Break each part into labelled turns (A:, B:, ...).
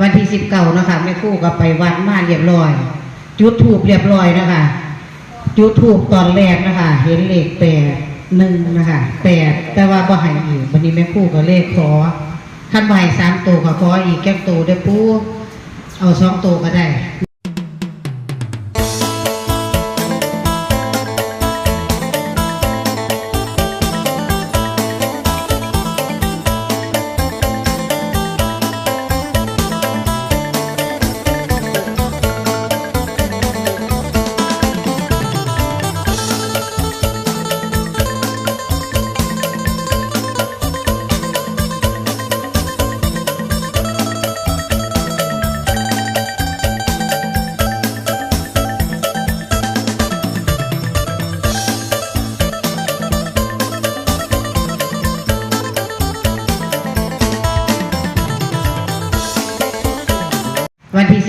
A: วันที่สิบเก้านะคะแม่คู่ก็ไปวัดมาเรียบร้อย จุดถูกเรียบร้อยนะคะจุดถูกตอนแรกนะคะ เห็นเลขแปดหนึ่งนะคะแปดแต่ว่าก็ให้อีกวันนี้แม่คู่ก็เลขขอขั้นใบสามตัวขอขออีกแก้มตัวได้ปูเอาสองตัวก็ได้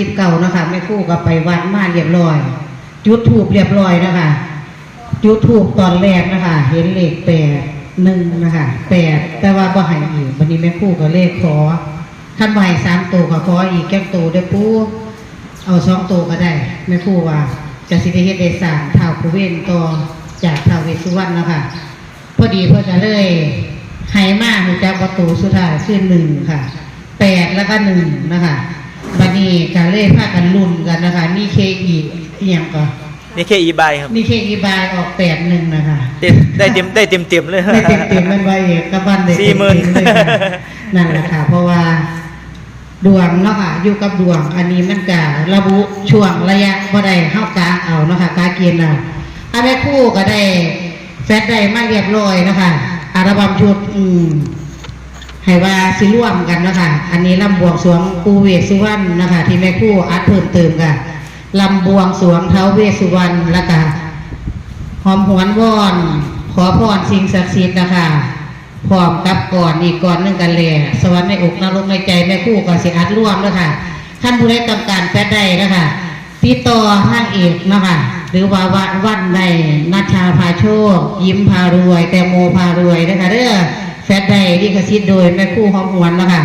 A: สิบเก้านะคะแม่คู่ก็ไปวัดมาเรียบร้อย จุดถูกเรียบร้อยนะคะจุดถูกตอนแรกนะคะ เห็นเลขแปดหนึ่งนะคะแปดแต่ว่าก็ให้อีกวันนี้แม่คู่ก็เลขขอขั้นใบสามตัวก็ขออีกแก้มตัวได้ปูเอาสองตัวก็ได้แม่คู่ว่าจะสิได้เฮ็ดได้สางท้าวกุเวนต่อจากท้าวเวสุวรรณนะคะพอดีเพื่อจะเลยให้มาหูจักประตูสุดท้ายคือหนึ่งค่ะแปดแล้วก็หนึ่งนะคะ บัดนี้การเล่พากันลุ่นกันนะคะ นี่เคอีเอียงก็
B: นี่แค่อีบายครับ
A: นี่เคอีบายออกแปดหนึ่งนะคะ
B: เต็มได้เต็มได้เต็มเต็มเลย
A: ได้เต็มเต็มๆมันไว้กับบ้านได้
B: สี่หมื่น
A: เต็ๆเลยค่ะนั่นแหละค่ะ เพราะว่าดวงเนาะค่ะอยู่กับดวง อันนี้มันกะระบุช่วงระยะบ่ได้เฮากาเอาเนาะค่ะกาเกียนเอาอันแม่ครู่ก็ได้แฟดได้มาเรียบร้อยเนาะคะอัลบั้มชุดอืม ให้ว่าสิร่วมกันนะคะอันนี้ลำบวงสวงปูเวสสุวรรณนะคะ ที่แม่คู่อัดเพิ่มเติมค่ะลำบวงสวงเท้าเวสสุวรรณแล้วก็หอมหวนวอน ขอพรสิ่งศักดิ์สิทธิ์นะคะพร้อมกับก่อนอีกก่อนหนึงกันเลยสวรรค์ในอกนรกในใจแม่คู่ก็สิอัดร่วมแล้วค่ะท่านผู้ใดต้องการแฟดได้นะคะติดต่อนางเอกนะคะหรือว่าวันในนัชชาพาโชค ยิ้มพารวย แตงโมพารวยนะคะเด้อ ดได้ลิขสิทธิ์โดยแม่คู่หอมหวนเนาะคะ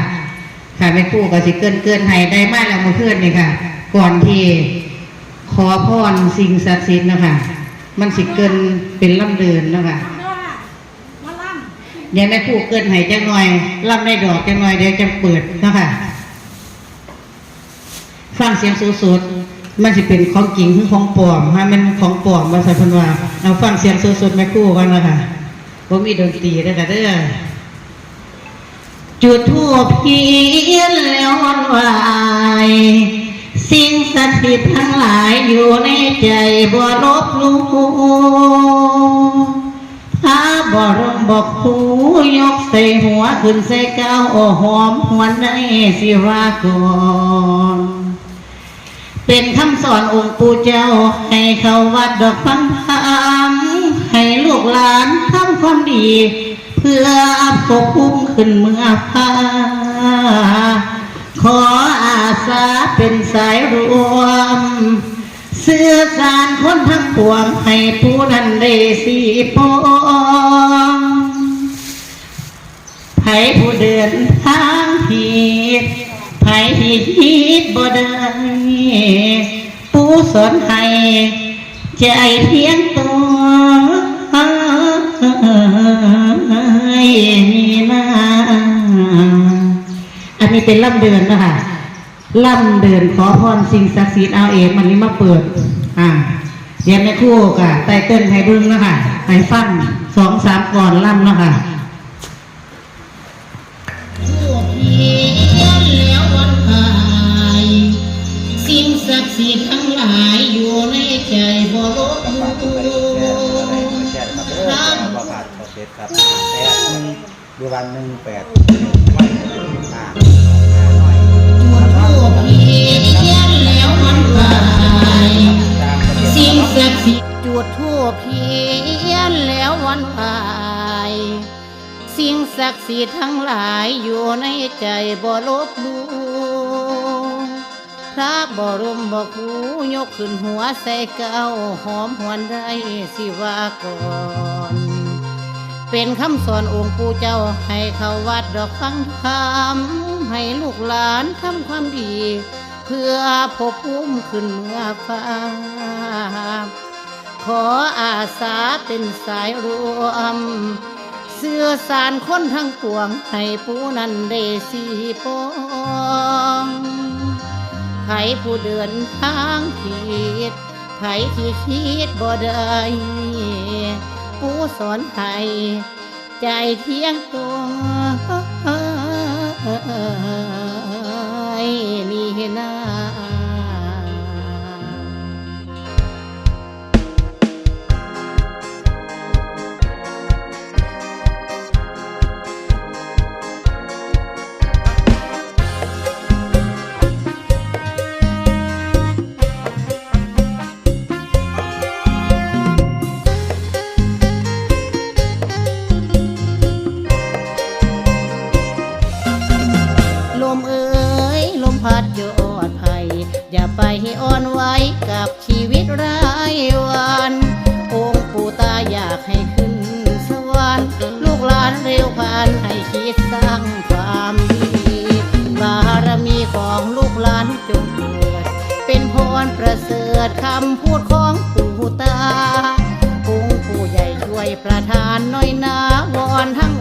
A: ค่ะแม่คู่ก็สิเกินเกินให้ได้มากแล้วเมื่อนนี่ค่ะ ก่อนที่ขอพรสิ่งศักดิ์สิทธิ์นะคะมันสิเกินเป็นล่ำเดินนะคะเดี๋ยวแม่พูดเกินให้จังหน่อยรับได้ดอกจังหน่อยเดี๋ยวจะเปิดนะคะฟังเสียงสูดๆมันจะเป็นของจริงหรือของปลอมฮะมันของปลอมมาใส่พันว่าเอาฟังเสียงสูดๆแม่คู่กันนะคะว่ามีดนตรีนะคะเด้อ จุดทั่วเพียนแล้ววันวาย สิ่งศักดิ์สิทธิ์ทั้งหลายอยู่ในใจบ่ลบลู่ถ้าบ่รมบอกหูยกใส่หัวขึ้นใส่เก้าโอ้หอมหวนได้สิวาก่อนเป็นคำสอนองค์ปู่เจ้า ให้เขาวัดดอกฟังธรรมให้ลูกหลานทำความดี เพื่อปกคุ้มขึ้นเมื่อพาขออาสาเป็นสายรวม เสื้อสารคนทั้งปวงให้ผู้นั้นได้สีปองไผผู้เดินทางผิดไผที่คิดบ่ได้ผู้สอนให้ใจเพียงตัว มีมาอันนี้เป็นล่ำเดือนนะคะล่ำเดือนขอพรสิ่งศักดิ์สิทธิ์เอาเองมันนี้มาเปิด อ่าเดี๋ยวแม่คู่กะไตเติ้ลไทยบึ้งนะคะให้ฟังสองสามก่อนล่ำนะคะ ดู
C: วันหนึ่งแปด
A: สิ่งศักดิ์สิทธิ์จุดทั่วเพียนแล้ววันวายสิ่งศักดิ์สิทธิ์ทั้งหลายอยู่ในใจบ่ลบลู่พระบรมบครูยกขึ้นหัวใส่เก้าหอมหวนได้สิว่าก่อน เป็นคำสอนองค์ปู่เจ้า ให้เขาวัดดอกฟังธรรม
D: ให้ลูกหลานทำความดี เพื่อพบภูมขึ้นเมื่อฟ้า ขออาสาเป็นสายรวมเสื้อสารคนทั้งปวง ให้ผู้นั้นได้สีปองไผผู้เดินทางผิดไผที่คิดบ่ได้ ผู้สอนให้ใจเที่ยงตรงนี่นา เสริฐคำพูดของปู่ตาองค์ปู่ใหญ่ช่วยประทานน้อยนาวอนทั้ง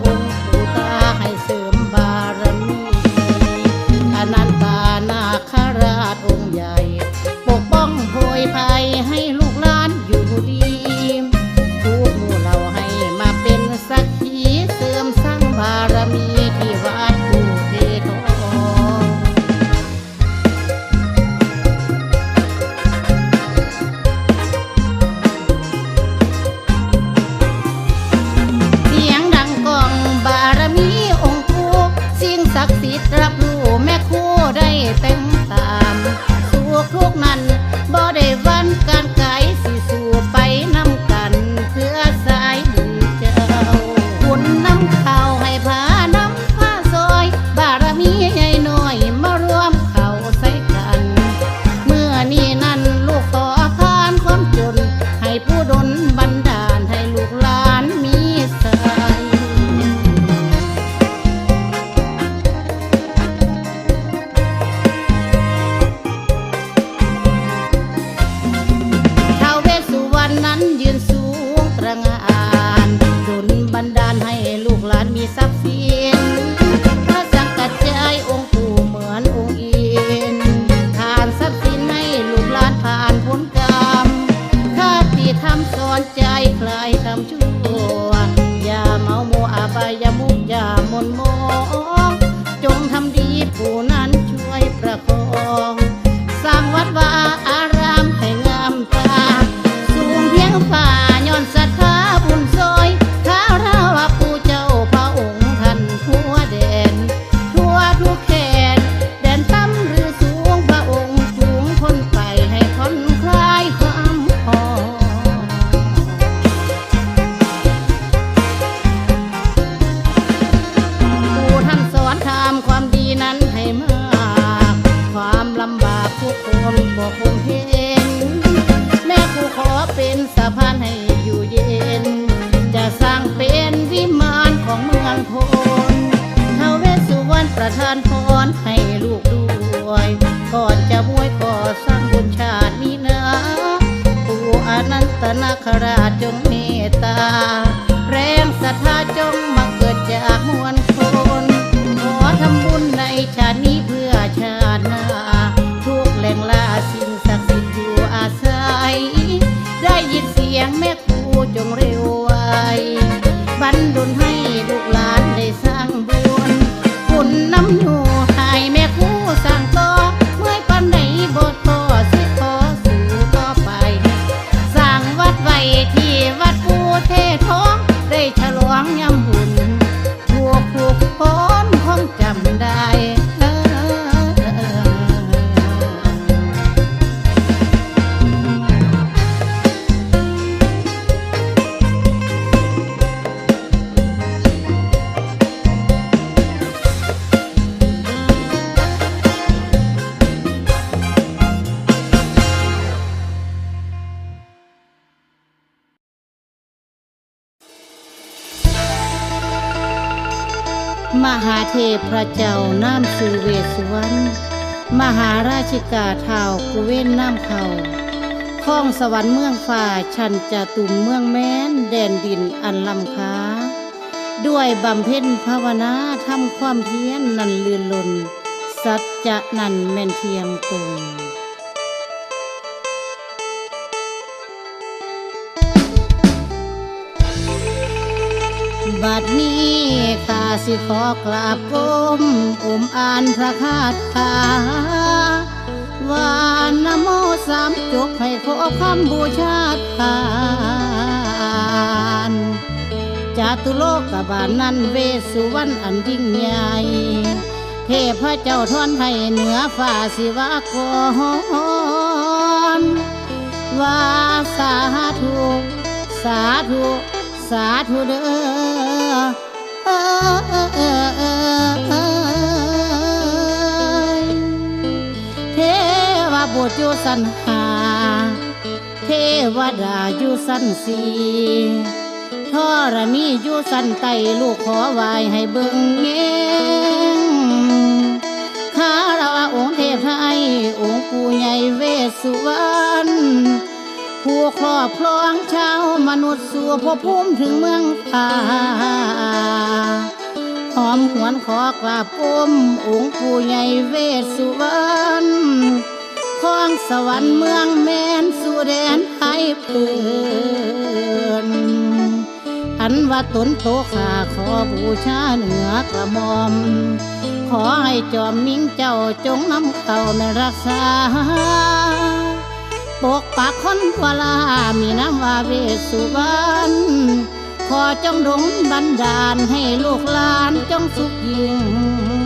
D: อนทำความดีนั้นให้มาก ความลำบากทุกคนบอกคงเห็น แม่ครูขอเป็นสะพานให้อยู่เย็น จะสร้างเป็นวิมานของเมืองพลท้าวเวสสุวรรณประทานพรให้ลูกด้วย ก่อนจะบวยขอสร้างบุญชาตินี้นะปู่อนันตนาคราชจงเมตตา แรงศรัทธาจงมาเกิดจากมวล ชาตินี้เพื่อชาติหน้าทุกแหล่งลาสิ่งศักดิ์สิทธิ์อยู่อาศัย ได้ยินเสียงแม่ครูจงเร็วไวบันดลห มหาเทพพระเจ้าน้ำสือเวสวรรณมหาราชิกาเท้าวกุเว้นน้ำเขาข้องสวรรค์เมืองฝ่าชันจะตุ่มเมืองแม้น แดนดินอันลำค้า ด้วยบำเพ็ญภาวนาทำความเพียรนนันเลือนลน สัจจะนันแม่นเทียงตรง บัดนี้ข้าสิขอกราบก้มอุ้มอ่านพระคาถาวานโมสามจบให้ขอคำบูชาทานจาตุโลกบาลนั้นเวสุวรรณอันยิ่งใหญ่เทพเจ้าทอนให้เหนือฝ่าสิวากรว่าสาธุ สาธุ สาธุเด้อ เทวบุตรอยู่สันหา เทวดาอยู่สันสีทรณีอยู่สันไตลูกขอไหวายให้เบิ่งเงงข้าเราองค์เทพไทยองค์ปู่ใหญ่เวสสุวรรณ ผู้ครอบครองชาวมนุษย์สู่ภพภูมิถึงเมืองฟ้าหอมหวนขอกราบอมองค์ปู่ใหญ่เวสสุวรรณของสวรรค์เมืองแมนสู่แดนไทยเปืนอันว่าตนโตขาขอบูชาเหนือกระหมอม ขอให้จอมมิ่งเจ้าจงนำเข้าแม่รักษา ปกปักคนวลามีน้ำวาเวสสุวรรณขอจงดงบันดาลให้ลูกหลานจงสุขยิ่ง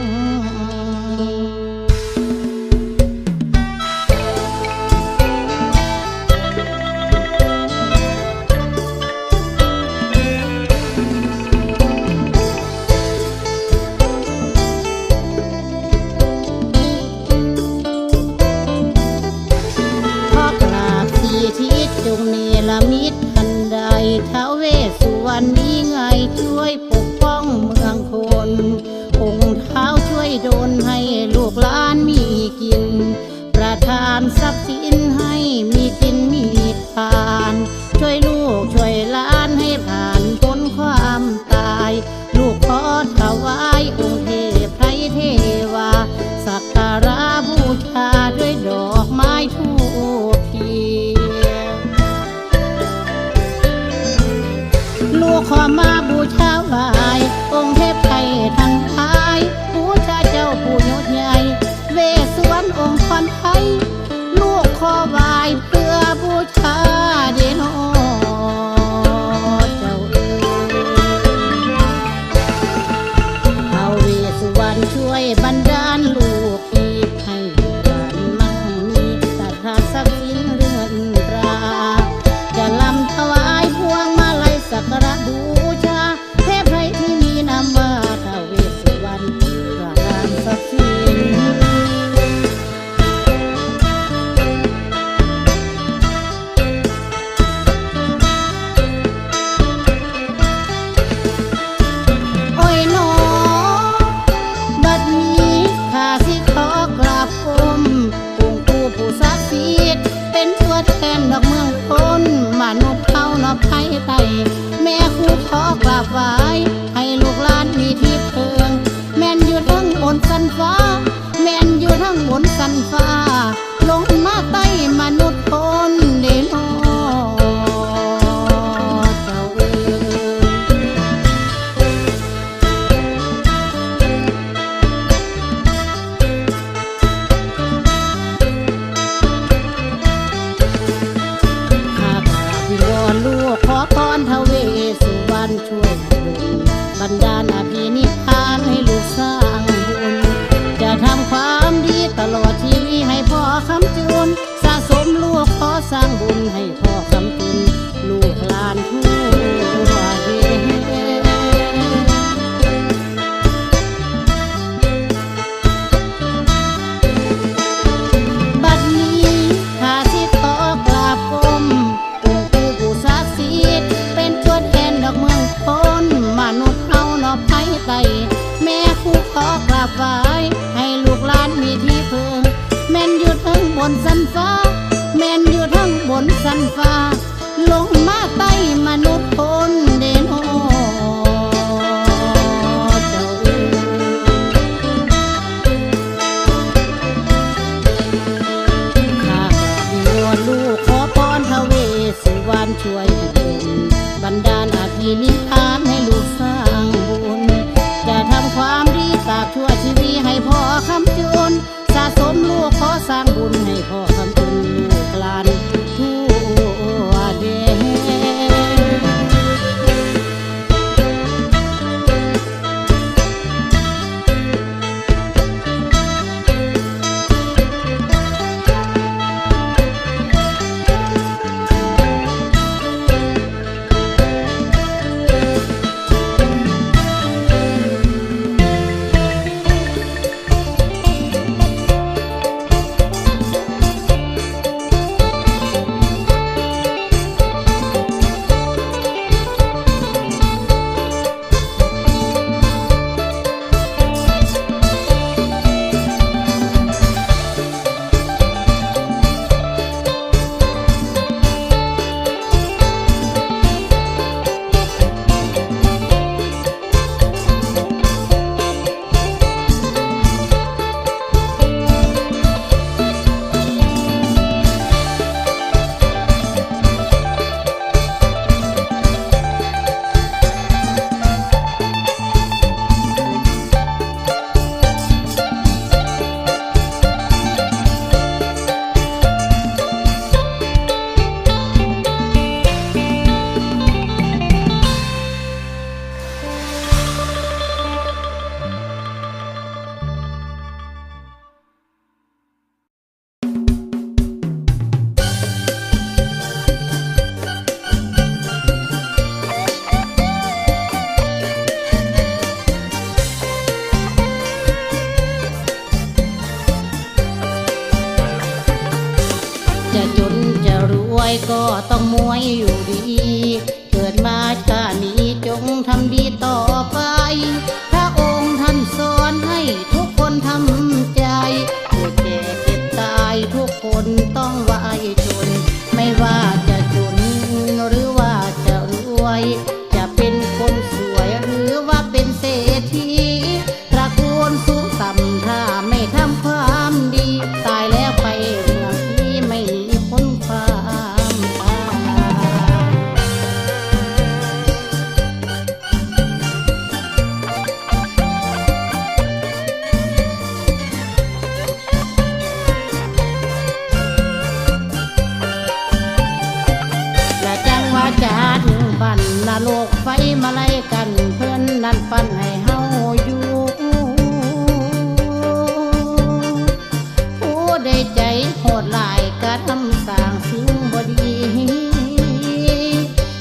D: ทำสร้างซิ่งบดี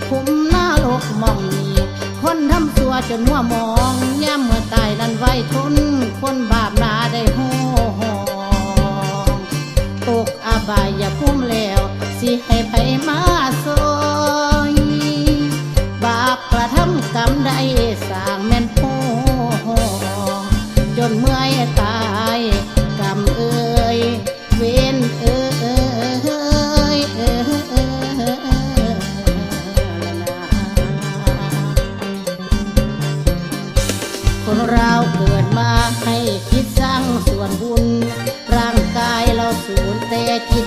D: คุมหน้าโลกมองนีคนทำตัวจนหัวมองแย่เมื่อตายนั้นไว้ทน คนบาปนาได้โหหองตกอาบายอย่าพุ่มแล้ว สิให้ไปมาซอย บาปกระทำกรรมใด้ส บุญ ร่างกายเราสูญแต่จิต